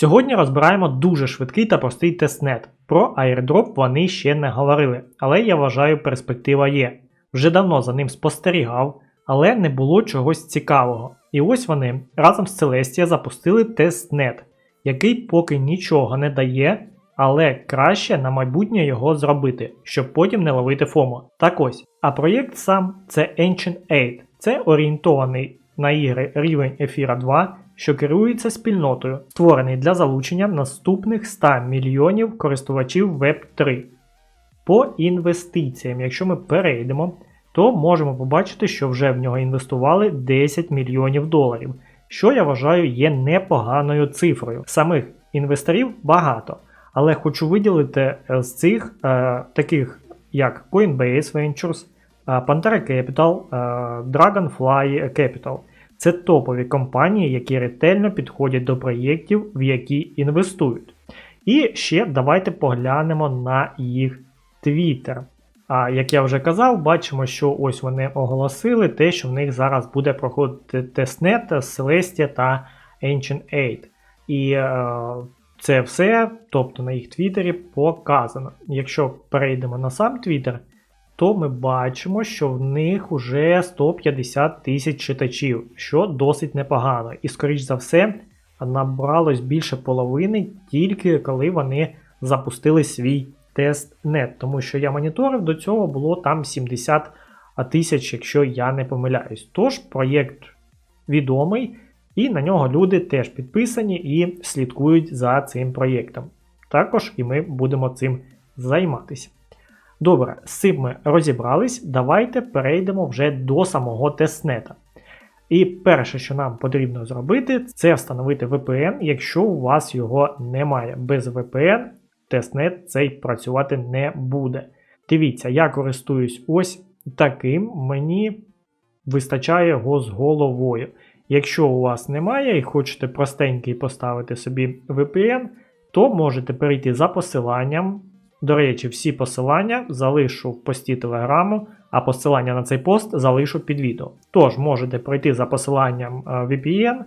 Сьогодні розбираємо дуже швидкий та простий тестнет. Про airdrop вони ще не говорили, але я вважаю, перспектива є. Вже давно за ним спостерігав, але не було чогось цікавого. І ось вони разом з Celestia запустили тестнет, який поки нічого не дає, але краще на майбутнє його зробити, щоб потім не ловити ФОМО. Так ось, а проєкт сам це Ancient 8. Це орієнтований на ігри рівень Ефіра 2, що керується спільнотою, створений для залучення наступних 100 мільйонів користувачів Web3. По інвестиціям, якщо ми перейдемо, то можемо побачити, що вже в нього інвестували 10 мільйонів доларів, що я вважаю є непоганою цифрою. Самих інвесторів багато, але хочу виділити е, з цих е, таких як Coinbase Ventures, е, Pantera Capital, е, Dragonfly Capital. Це топові компанії, які ретельно підходять до проєктів, в які інвестують. І ще давайте поглянемо на їх Twitter. А як я вже казав, бачимо, що ось вони оголосили те, що в них зараз буде проходити тестнет Celestia та Ancient 8. І е, це все, тобто на їх твіттері, показано. Якщо перейдемо на сам Твіттер, то ми бачимо, що в них вже 150 тисяч читачів, що досить непогано. І, скоріш за все, набралось більше половини тільки коли вони запустили свій тестнет. Тому що я моніторив, до цього було там 70 тисяч, якщо я не помиляюсь. Тож проєкт відомий, і на нього люди теж підписані і слідкують за цим проєктом. Також і ми будемо цим займатися. Добре, з цим ми розібрались. Давайте перейдемо вже до самого тестнета. І перше, що нам потрібно зробити, це встановити VPN, якщо у вас його немає. Без VPN тестнет цей працювати не буде. Дивіться, я користуюсь ось таким, мені вистачає його з головою. Якщо у вас немає і хочете простенький поставити собі VPN, то можете перейти за посиланням. До речі, всі посилання залишу в пості телеграму, а посилання на цей пост залишу під відео. Тож можете пройти за посиланням е, VPN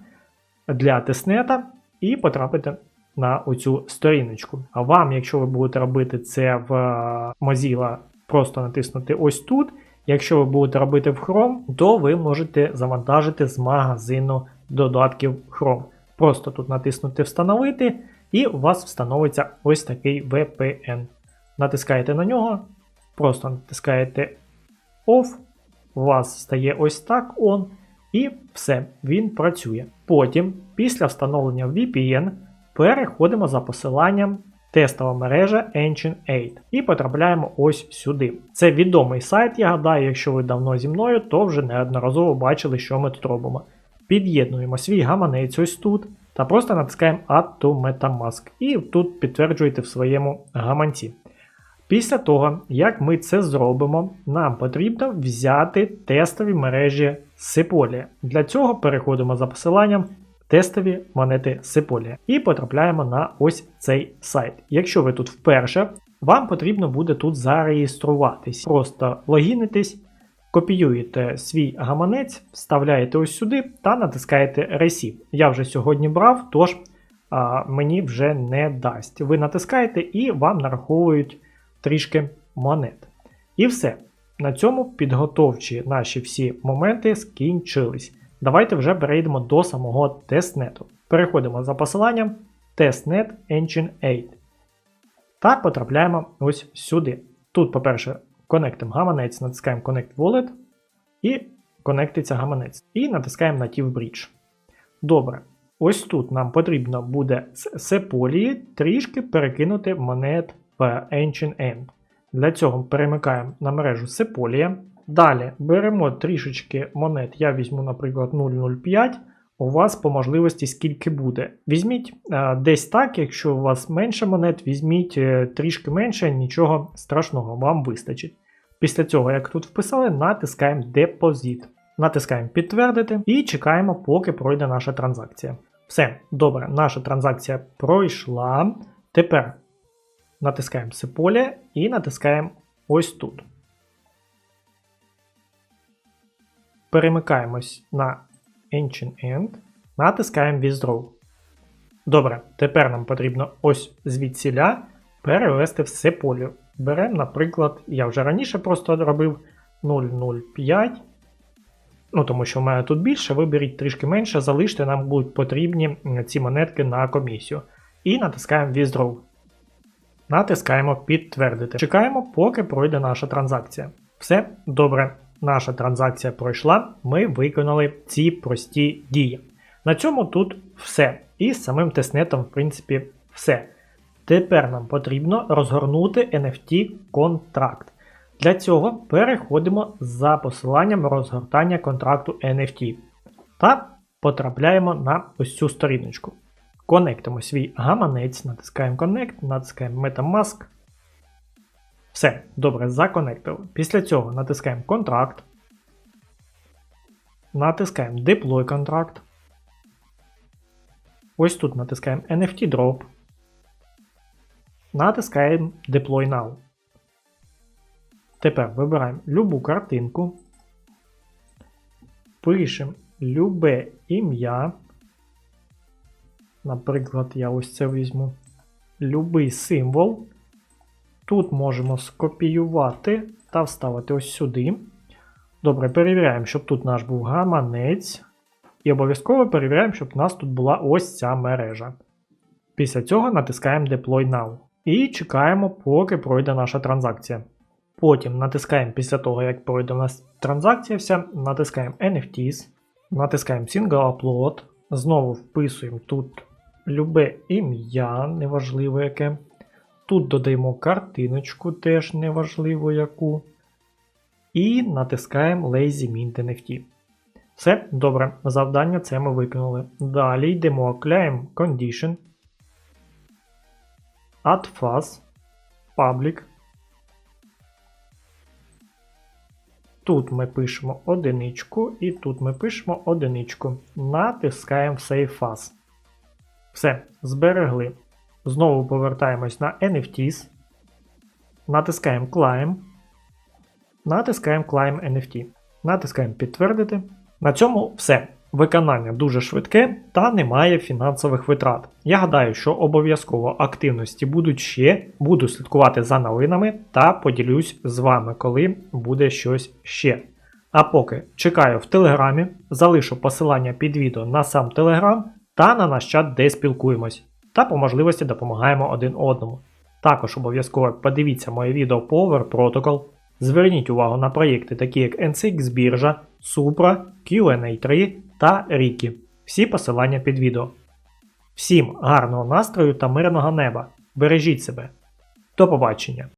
для тестнета і потрапити на оцю сторіночку. А вам, якщо ви будете робити це в е, Mozilla, просто натиснути ось тут. Якщо ви будете робити в Chrome, то ви можете завантажити з магазину додатків Chrome. Просто тут натиснути Встановити, і у вас встановиться ось такий VPN. Натискаєте на нього, просто натискаєте Off, у вас стає ось так on, і все, він працює. Потім, після встановлення VPN, переходимо за посиланням тестова мережа Ancient 8 і потрапляємо ось сюди. Це відомий сайт, я гадаю, якщо ви давно зі мною, то вже неодноразово бачили, що ми тут робимо. Під'єднуємо свій гаманець ось тут та просто натискаємо Add to Metamask і тут підтверджуєте в своєму гаманці. Після того, як ми це зробимо, нам потрібно взяти тестові мережі Sepolia. Для цього переходимо за посиланням тестові монети Sepolia і потрапляємо на ось цей сайт. Якщо ви тут вперше, вам потрібно буде тут зареєструватись. Просто логінитесь, копіюєте свій гаманець, вставляєте ось сюди та натискаєте Receive. Я вже сьогодні брав, тож а, мені вже не дасть. Ви натискаєте і вам нараховують трішки монет. І все. На цьому підготовчі наші всі моменти скінчились. Давайте вже перейдемо до самого тестнету. Переходимо за посиланням Testnet Engine 8. Та потрапляємо ось сюди. Тут, по-перше, конектимо гаманець, натискаємо Connect Wallet і конектиться гаманець. І натискаємо Native Bridge. Добре. Ось тут нам потрібно буде з Sepolia трішки перекинути монет в Ancient End. Для цього перемикаємо на мережу Sepolia, Далі беремо трішечки монет. Я візьму, наприклад, 0,05. У вас по можливості скільки буде. Візьміть е, десь так, якщо у вас менше монет, візьміть е, трішки менше, нічого страшного, вам вистачить. Після цього, як тут вписали, натискаємо депозит. Натискаємо підтвердити і чекаємо, поки пройде наша транзакція. Все, добре, наша транзакція пройшла. Тепер натискаємо це поле і натискаємо ось тут. Перемикаємось на Ancient End, натискаємо Withdraw. Добре, тепер нам потрібно ось звідсіля перевести все поле. Беремо, наприклад, я вже раніше просто робив 0,05. Ну, тому що в мене тут більше, виберіть трішки менше, залиште, нам будуть потрібні ці монетки на комісію. І натискаємо Withdraw. Натискаємо підтвердити. Чекаємо, поки пройде наша транзакція. Все добре. Наша транзакція пройшла, ми виконали ці прості дії. На цьому тут все. І з самим тестнетом, в принципі, все. Тепер нам потрібно розгорнути NFT контракт. Для цього переходимо за посиланням розгортання контракту NFT та потрапляємо на ось цю сторіночку. Конектимо свій гаманець, натискаємо Connect, натискаємо Metamask. Все, добре, законектили. Після цього натискаємо контракт. Натискаємо Deploy контракт. Ось тут натискаємо NFT Drop. Натискаємо Deploy Now. Тепер вибираємо любу картинку. Пишемо любе ім'я. Наприклад, я ось це візьму. Любий символ. Тут можемо скопіювати та вставити ось сюди. Добре, перевіряємо, щоб тут наш був гаманець. І обов'язково перевіряємо, щоб у нас тут була ось ця мережа. Після цього натискаємо Deploy Now. І чекаємо, поки пройде наша транзакція. Потім натискаємо після того, як пройде у нас транзакція вся, натискаємо NFTs, натискаємо Single Upload, знову вписуємо тут любе ім'я, неважливо яке. Тут додаємо картиночку, теж неважливо яку. І натискаємо Lazy Mint NFT. Все, добре, завдання це ми виконали. Далі йдемо, кляємо Condition, Add Fuzz, Public. Тут ми пишемо одиничку, і тут ми пишемо одиничку. Натискаємо Save Fuzz. Все, зберегли. Знову повертаємось на NFTs. Натискаємо Climb. Натискаємо Climb NFT. Натискаємо підтвердити. На цьому все. Виконання дуже швидке та немає фінансових витрат. Я гадаю, що обов'язково активності будуть ще, буду слідкувати за новинами та поділюсь з вами, коли буде щось ще. А поки чекаю в Телеграмі, залишу посилання під відео на сам Телеграм та на наш чат, де спілкуємось, та по можливості допомагаємо один одному. Також обов'язково подивіться моє відео по Over Protocol. Зверніть увагу на проєкти, такі як NCX біржа, Supra, QA3 та Riki. Всі посилання під відео. Всім гарного настрою та мирного неба. Бережіть себе. До побачення!